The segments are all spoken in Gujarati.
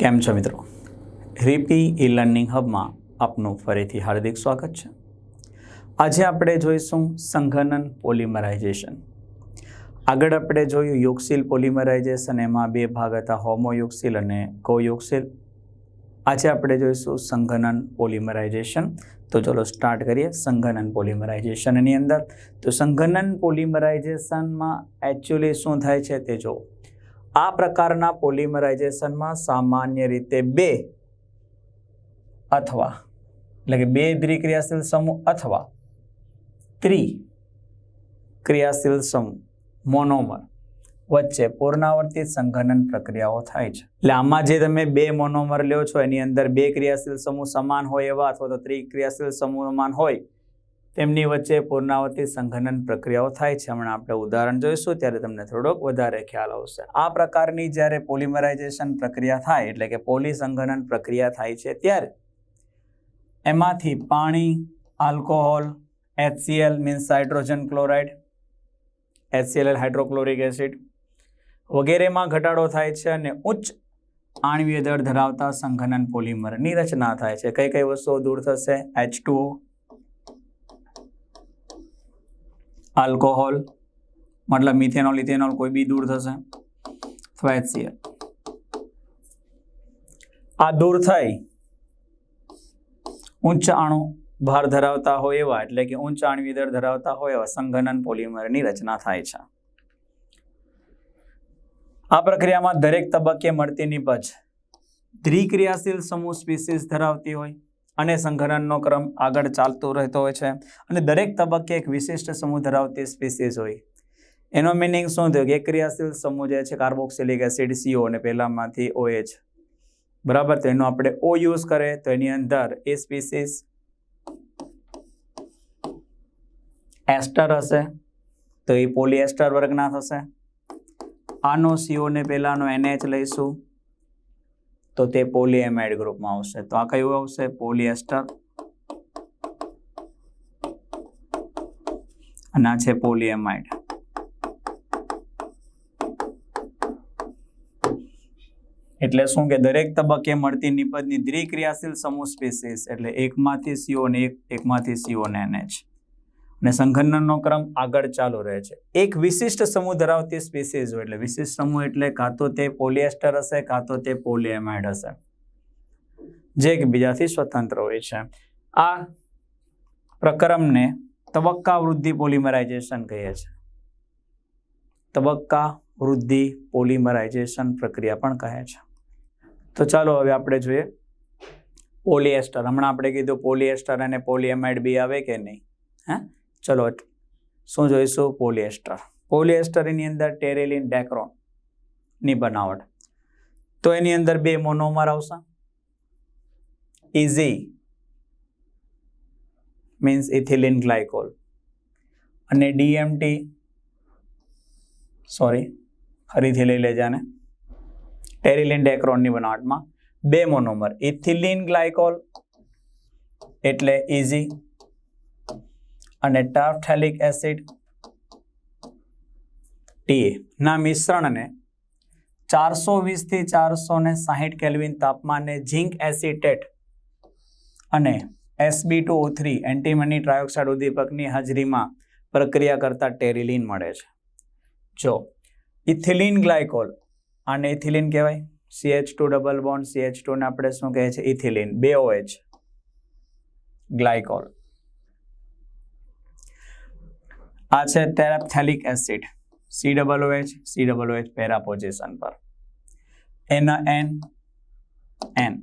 કેમ છો મિત્રો? રીપી ઈ લર્નિંગ હબમાં આપનું ફરીથી હાર્દિક સ્વાગત છે. આજે આપણે જોઈશું સંઘનન પોલિમરાઇઝેશન. આગળ આપણે જોયું યોગશીલ પોલિમરાઇઝેશન, એમાં બે ભાગ હતા, હોમોયોગશીલ અને કોયોગશીલ. આજે આપણે જોઈશું સંઘનન પોલિમરાઇઝેશન. તો ચલો સ્ટાર્ટ કરીએ સંઘનન પોલિમરાઇઝેશનની અંદર. તો સંઘનન પોલિમરાઇઝેશનમાં એકચ્યુઅલી શું થાય છે તે જો આ પ્રકારના પોલિમરાઇઝેશનમાં સામાન્ય રીતે બે અથવા એટલે કે બે દ્વિક્રિયાશીલ સમૂહ અથવા ત્રિ ક્રિયાશીલ સમૂહ મોનોમર વચ્ચે પૂર્ણાવર્તિત સંઘનન પ્રક્રિયાઓ થાય છે. એટલે આમાં જે તમે બે મોનોમર લ્યો છો, એની અંદર બે ક્રિયાશીલ સમૂહ સમાન હોય એવા અથવા તો ત્રિક્રિયાશીલ સમૂહ સમાન હોય તેમની વચ્ચે પૂર્ણાવતી સંઘનન પ્રક્રિયાઓ થાય છે. હમણાં આપણે ઉદાહરણ જોઈશું, ત્યારે તમને થોડોક વધારે ખ્યાલ આવશે. આ પ્રકારની જ્યારે પોલિમરાઇઝેશન પ્રક્રિયા થાય, એટલે કે પોલિસંઘનન પ્રક્રિયા થાય છે, ત્યારે એમાંથી પાણી, alcohol HCl means hydrogen chloride HCl hydrochloric acid વગેરેમાં ઘટાડો થાય છે અને ઉચ્ચ આણવીય દળ ધરાવતા સંઘનન પોલિમરની રચના થાય છે. કઈ કઈ વસ્તુઓ દૂર થશે? એચ આલ્કોહોલ, મતલબ મિથેનોલ, ઇથેનોલ કોઈ બી દૂર થશે. અથવા એચસીએલ આ દૂર થઈ ઉચ્ચ અણુ ભાર ધરાવતા હોય એવા, એટલે કે ઉચ્ચ આણવી દર ધરાવતા હોય એવા સંઘનન પોલિમરની રચના થાય છે. આ પ્રક્રિયામાં દરેક તબક્કે મળતી નિપજ દ્વિક્રિયાશીલ સમૂહ સ્પીસીસ ધરાવતી હોય. અને સંઘનનનો ક્રમ આગળ ચાલતો રહેતો હોય છે અને દરેક તબક્કે એક વિશિષ્ટ સમૂહ ધરાવતી સ્પીસીસ હોય. એનો મિનિંગ શું થયું? કે ક્રિયાશીલ સમૂહ જે છે કાર્બોક્સિલિક એસિડ સીઓ અને પહેલામાંથી ઓએચ બરાબર? તો એનો આપણે ઓ યુઝ કરે, તો એની અંદર એ સ્પીસીસ એસ્ટર હશે, તો એ પોલિએસ્ટર વર્ગના થશે. આનો સીઓ ને એનએચ લઈશું. તો તે પોલીએમાઇડ ગ્રુપમાં આવશે. તો આ કયું આવશે પોલિએસ્ટર અને આ છે પોલીએમાઇડ એટલે શું કે દરેક તબક્કે મળતી નિપજની દ્વિક્રિયાશીલ સમૂહ સ્પીસીસ એટલે એકમાંથી સીઓ ને એક, એકમાંથી સીઓ ને NH અને સંઘનનનો ક્રમ આગળ ચાલુ રહે છે. એક વિશિષ્ટ સમૂહ ધરાવતી સ્પીસીઝ એટલે વિશિષ્ટ સમૂહ એટલે કાં તો તે પોલિએસ્ટર હશે, કાં તો તે પોલિએમાઇડ હશે. જે એકબીજાથી સ્વતંત્ર હોય છે. આ પ્રક્રમને તબક્કા વૃદ્ધિ પોલિમરાઇઝેશન કહીએ છીએ તબક્કા વૃદ્ધિ પોલિમરાઇઝેશન પ્રક્રિયા પણ કહે છે. તો ચાલો હવે આપણે જોઈએ પોલિએસ્ટર હમણાં આપણે કીધું પોલિએસ્ટર અને પોલિએમાઇડ બી આવે કે નહીં? હે? ચલો શું જોઈશું? પોલિએસ્ટર. પોલિએસ્ટર એની અંદર ટેરેલિન ડેક્રોનની બનાવટ. તો એની અંદર બે મોનોમર આવશે. ઇઝી મીન્સ ઇથિલિન ગ્લાયકોલ અને ડીએમટી સોરી ફરીથી લઈ લેજે આને. ટેરિલિન ડેક્રોનની બનાવટમાં બે મોનોમર. ઇથિલિન ગ્લાયકોલ એટલે ઇઝી અને ટાફથેલિક એસિડ ટીએ ના મિશ્રણને ચારસો વીસથી ચારસો ને સાહીઠ કેલ્વિન તાપમાને ઝિંક એસિટેટ અને SB two three antimony trioxide ઉદ્દીપકની હાજરીમાં પ્રક્રિયા કરતા ટેરિલિન મળે છે. જો ઇથિલિન ગ્લાયકોલ, આને ઇથિલિન કહેવાય? CH two double bond CH ટુને આપણે શું કહે છે? ઇથિલિન, બે ઓએચ ગ્લાયકોલ. આ છે terephthalic acid C double OH C double OH para પર. એન એન એન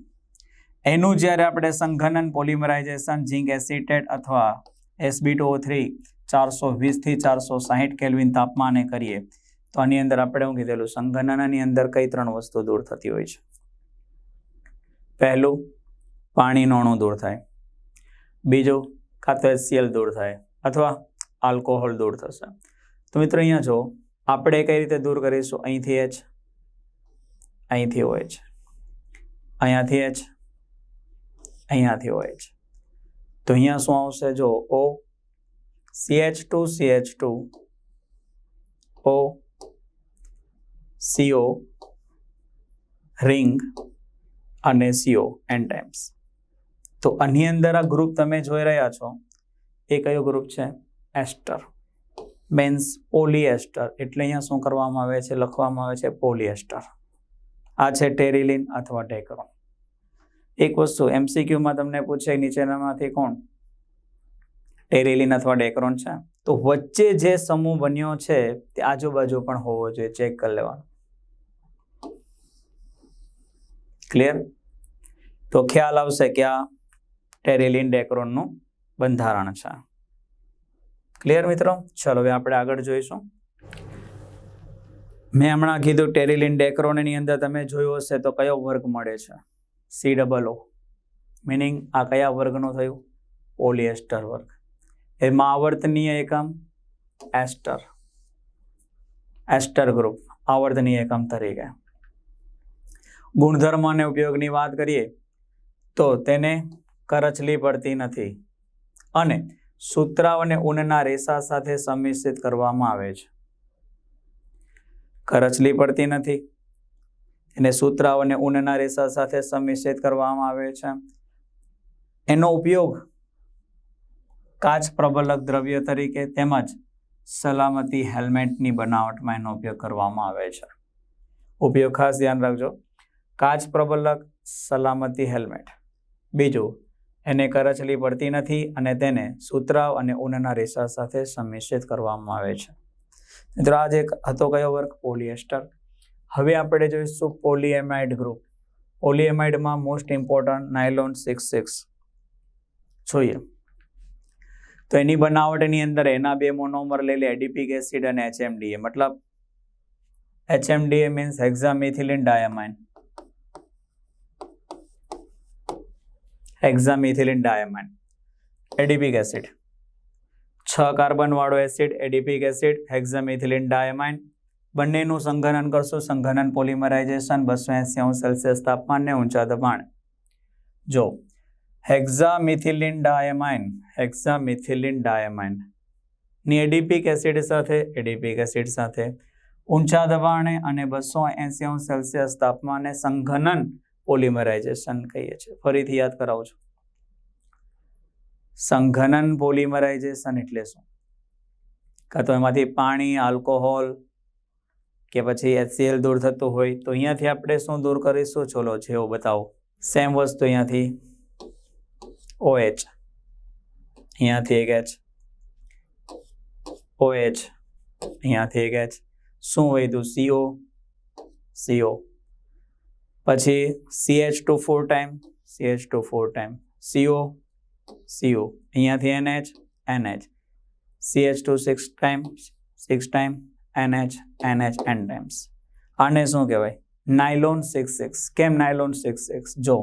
એનું જ્યારે આપણે સંઘનન પોલિમરાઇઝેશન ઝીંક એસિટેટ અથવા એસબી ટુ થ્રી ચારસો વીસથી ચારસો સાહીઠ કેલ્વિન તાપમાને કરીએ, તો આની અંદર આપણે શું કીધેલું? સંઘનનની અંદર કઈ ત્રણ વસ્તુ દૂર થતી હોય છે? પહેલું પાણી અણુ દૂર થાય. બીજું કાં તો એસસીએલ દૂર થાય. અથવા આલ્કોહોલ દૂર થશે. તો મિત્રો અહીંયા જો આપણે કઈ રીતે દૂર કરીશું? અહીંથી એચ અહીંથી OH અહીંયાથી એચ અહીંયાથી OH તો અહીંયા શું આવશે? જો O CH two CH two O CO ring અને સીઓ એન્ટાઇમ્સ તો આની અંદર આ ગ્રુપ તમે જોઈ રહ્યા છો. એ કયો ગ્રુપ છે? એસ્ટર. મેન્સ પોલિએસ્ટર એટલે અહીંયા શું કરવામાં આવે છે? લખવામાં આવે છે પોલિએસ્ટર આ છે ટેરિલિન અથવા ટેકરોન. એક વસ્તુ, એમસીક્યુમાં તમને પૂછે નીચેનામાંથી કોણ? ટેરિલિન અથવા ડેક્રોન છે? તો વચ્ચે જે સમૂહ બન્યો છે, તે આજુબાજુ પણ હોવો જોઈએ, ચેક કરી લેવાનો. ક્લિયર તો ખ્યાલ આવશે કે આ ટેરિલિન ડેક્રોનનું બંધારણ છે. ક્લિયર મિત્રો? ચલો હવે આપણે આગળ જોઈશું. મેં હમણાં કીધું ટેરિલિન ડેક્રોનની અંદર તમે જોયું હશે તો કયો વર્ગ મળે છે? સી ડબલ ઓ મિનિંગ આ કયા વર્ગનું થયું? પોલિએસ્ટર વર્ગ. એમાં આવર્તનીય એકમ એસ્ટર. એસ્ટર ગ્રુપ આવર્તનીય એકમ તરીકે. ગુણધર્મ અને ઉપયોગની વાત કરીએ તો તેને કરચલી પડતી નથી. અને સૂત્રાવ અને ઊનના રેસા સાથે સંમિશ્રિત કરવામાં આવે છે. કરચલી પડતી નથી. એને સૂત્રાવ અને ઊનના રેસા સાથે સંમિશ્રિત કરવામાં આવે છે. એનો ઉપયોગ કાચ પ્રબલક દ્રવ્ય તરીકે તેમજ સલામતી હેલ્મેટની બનાવટમાં એનો ઉપયોગ કરવામાં આવે છે. ઉપયોગ ખાસ ધ્યાન રાખજો. કાચ પ્રબલક, સલામતી હેલ્મેટ. બીજું એને કરચલી પડતી નથી અને તેને સૂત્રાવ અને ઊનના રેસા સાથે સંમિશ્રિત કરવામાં આવે છે. મિત્રો આજ એક હતો કયો વર્ગ? પોલિએસ્ટર. હવે આપણે જોઈશું polyamide group. પોલિએમાઇડમાં most important nylon six six જોઈએ. તો એની બનાવટની અંદર એના બે મોનોમર લઈ લે એડિપિક એસિડ અને એચએમડીએ મતલબ HMDA means hexamethylene diamine hexamethylene diamond adipic acid છ કાર્બનવાળો એસિડ એડીપિક એસિડ હેક્ઝામિથિલિન ડાયામાઇન બંનેનું સંઘનન કરશું. સંઘનન પોલિમરાઇઝેશન બસો એંસી સેલ્સિયસ તાપમાને ઊંચા દબાણ. જો હેક્ઝામિથિલિન ડાયમાઇન હેક્ઝામિથિલિન ડાયામાઇનની એડિપિક એસિડ સાથે એડીપિક એસિડ સાથે ઊંચા દબાણે અને બસો એંસી સેલ્સિયસ તાપમાને સંઘનન પોલિમરાઇઝેશન કહીએ છીએ. ફરીથી યાદ કરાવું છું. સંઘનન પોલિમરાઇઝેશન એટલે શું? કાં તો એમાંથી પાણી, આલ્કોહોલ કે પછી એચસીએલ દૂર થતું હોય તો અહીંયાથી આપણે શું દૂર કરીશું? ચલો જેવો બતાવો. સેમ વસ્તુ અહીંયાથી. ઓએચ. અહીંયાથી એક એચ. ઓએચ. અહીંયાથી એક એચ. શું વધ્યું? સીઓ. સીઓ. પછી CH two four time CH two four time CO CO અહીંયાથી NH NH CH two six time six time NH NH n times આને શું કહેવાય? નાયલોન સિક્સ સિક્સ કેમ નાયલોન સિક્સ સિક્સ જો,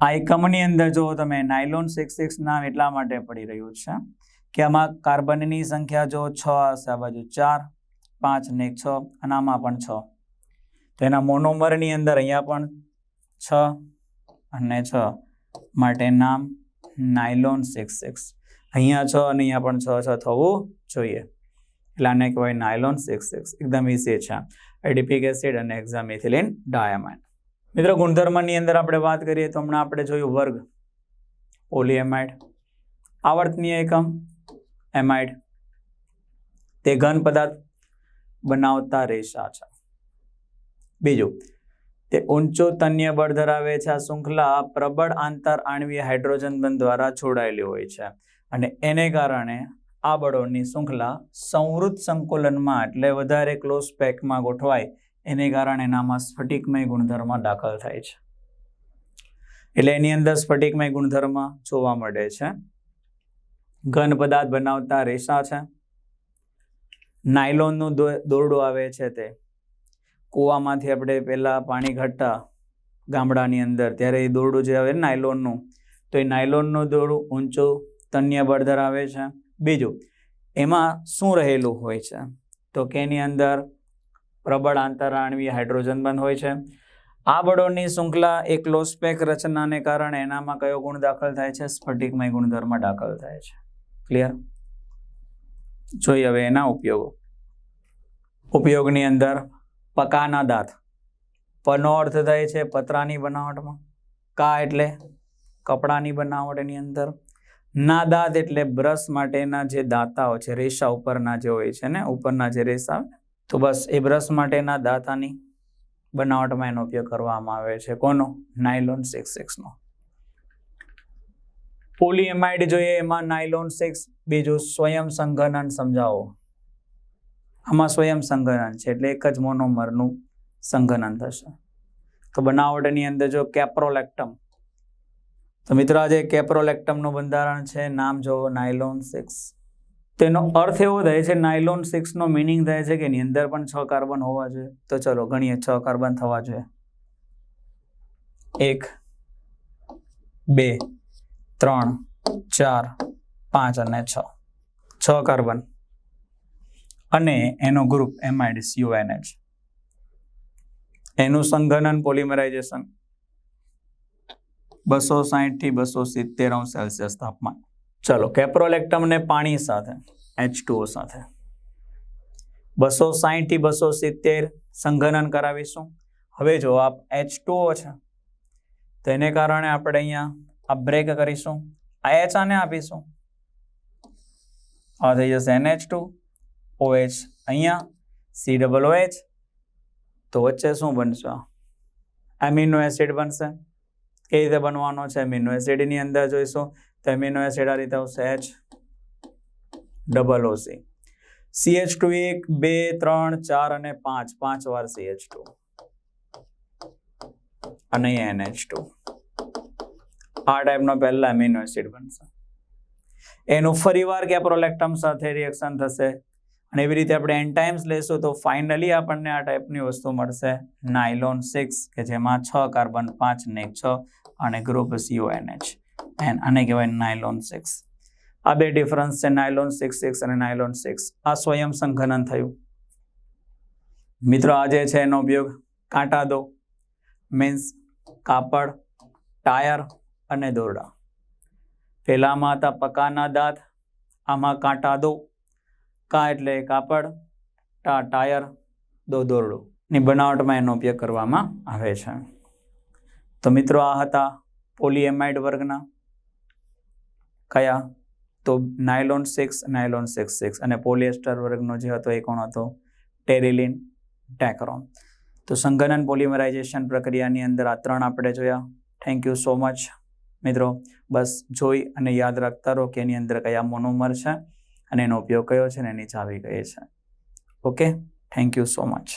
આ એકમની અંદર જો તમે નાયલોન સિક્સ સિક્સ નામ એટલા માટે પડી રહ્યું છે કે આમાં કાર્બનની સંખ્યા જો છ હશે, આ બાજુ ચાર, પાંચ ને છ, અને આમાં પણ છ. તો એના મોનોમરની અંદર અહીંયા પણ છ અને છ માટે નામ નાયલોન સિક્સ સિક્સ. અહીંયા છ અને અહીંયા પણ છ છ થવું જોઈએ. એટલે આને કહેવાય નાયલોન સિક્સ સિક્સ. એકદમ ઇઝી છે. એડિપિક એસિડ અને એક્ઝામ ઇથિલિન ડાયામાઇન મિત્રો, ગુણધર્મની અંદર આપણે વાત કરીએ તો હમણાં આપણે જોયું વર્ગ. પોલિએમાઇડ આવર્તનીય એકમ એમાઇડ તે ઘન પદાર્થ બનાવતા રેશા છે. બીજું, તે ઊંચો તન્ય બળ ધરાવે છે. આ શૃંખલા પ્રબળ આંતર આણવીય હાઇડ્રોજન બંધ દ્વારા જોડાયેલી હોય છે અને એને કારણે આ બળોની શૃંખલા સંવૃત સંકુલનમાં એટલે વધારે ક્લોઝ પેકમાં ગોઠવાય. એને કારણે એનામાં સ્ફટિકમય ગુણધર્મ દાખલ થાય છે. એટલે એની અંદર સ્ફટિકમય ગુણધર્મ જોવા મળે છે. ઘન પદાર્થ બનાવતા રેસા છે. નાયલોનનું દોરડું આવે છે તે. કૂવામાંથી આપણે પહેલાં પાણી ઘટતા ગામડાની અંદર, ત્યારે એ દોરડું જે આવે નાયલોનનું, તો એ નાયલોનનું દોરડું ઊંચું તન્ય બળ ધરાવે છે. બીજું, એમાં શું રહેલું હોય છે? તો કે એની અંદર પ્રબળ આંતરાણવી હાઇડ્રોજન બંધ હોય છે. આ બળોની શૃંખલા એક ક્લોસ્પેક રચનાને કારણે એનામાં કયો ગુણ દાખલ થાય છે? સ્ફટિકમય ગુણધર્મ દાખલ થાય છે. ક્લિયર જોઈએ હવે એના ઉપયોગો. ઉપયોગની અંદર પકાના દાંત. પનો અર્થ થાય છે પતરાની બનાવટમાં. કા એટલે? કપડાની બનાવટ એની અંદર. ના દાંત એટલે બ્રશ માટેના જે દાંતાઓ છે, રેસા ઉપરના જે હોય છે ને, ઉપરના જે રેસા તો બસ એ બ્રશ માટેના દાંતાની બનાવટમાં એનો ઉપયોગ કરવામાં આવે છે. કોનો? નાયલોન સિક્સ સિક્સનો પોલીએમાઇડ જોઈએ એમાં નાયલોન સિક્સ. બીજું સ્વયં સંઘનન સમજાવો. આમાં સ્વયં સંગનન છે, એટલે એક જ મોનોમરનું સંઘનન થશે. તો બનાવટની અંદર જો કેપ્રોલેક્ટમ, તો મિત્રો આજે કેપ્રોલેક્ટમનું બંધારણ છે, નામ જો નાયલોન સિક્સ. તેનો અર્થ એવો થાય છે, નાયલોન સિક્સનો મિનિંગ થાય છે કે એની અંદર પણ છ કાર્બન હોવા જોઈએ. તો ચલો ગણીએ, છ કાર્બન થવા જોઈએ. એક, બે, ત્રણ, ચાર, પાંચ અને છ. છ કાર્બન. અને એનો ગ્રુપ એમાઇડ સીઓએનએચ એનું સંઘનન પોલિમરાઇઝેશન બસો સાહીઠથી બસો સિત્તેર અંશ સેલ્સિયસ તાપમાન. ચલો કેપ્રોલેક્ટમને પાણી સાથે એચ સાથે. બસો સાહીઠથી બસો સિત્તેર સંઘનન કરાવીશું. હવે જો આપ એચ છે તેને કારણે આપણે અહીંયા આ બ્રેક કરીશું. આ એચ આને આપીશું. આ થઈ જશે એનએચ ટુ ઓએચ અહીંયા, સી ડબલ ઓએચ, તો વચ્ચે શું બનશે? એમિનો એસિડ બનશે. કઈ રીતે બનવાનો છે? એમિનો એસિડની અંદર જોઈશું. તો એમિનો એસિડ આ રીતે આવશે H double OC. CH two એક, બે, ત્રણ, ચાર અને પાંચ. પાંચ વાર સીએચ ટુ. અને એનએચ ટુ. આ ટાઈપનો પહેલા એમિનો એસિડ બનશે. એનું ફરીવાર કેપ્રોલેક્ટમ સાથે રિએક્શન થશે. અને એવી રીતે આપણે એન્ટાઇમ્સ લેશું તો ફાઇનલી આપણને આ ટાઈપની વસ્તુ મળશે નાયલોન સિક્સ કે જેમાં છ કાર્બન પાંચ ને છ અને ગ્રુપ સીઓએનએચ એન આને કહેવાય નાયલોન સિક્સ આ બે ડિફરન્સ છે નાયલોન સિક્સ સિક્સ અને નાયલોન સિક્સ આ સ્વયં સંઘનન થયું. મિત્રો આજે છે એનો ઉપયોગ કાંટા દો મીન્સ કાપડ ટાયર અને દોરડા. પહેલામાં હતા પકાના દાંત, આમાં કાંટા દો. કા એટલે કાપડ, ટા, ટાયર, દો, દોરડું. ની બનાવટમાં એનો ઉપયોગ કરવામાં આવે છે. તો મિત્રો આ હતા પોલીએમાઇડ વર્ગના. કયા? તો nylon six nylon six six. અને પોલિએસ્ટર વર્ગનો જે હતો એ કોણ હતો? ટેરિલિન ટેક્રોમ. તો સંઘનન પોલિમરાઇઝેશન પ્રક્રિયાની અંદર આ ત્રણ આપણે જોયા. થેન્ક યુ સો મચ મિત્રો. બસ જોઈ અને યાદ રાખતા રહો કે એની અંદર કયા મોનોમર છે. અને એનો ઉપયોગ કયો છે ને એની ચાવી કહે છે. Okay thank you so much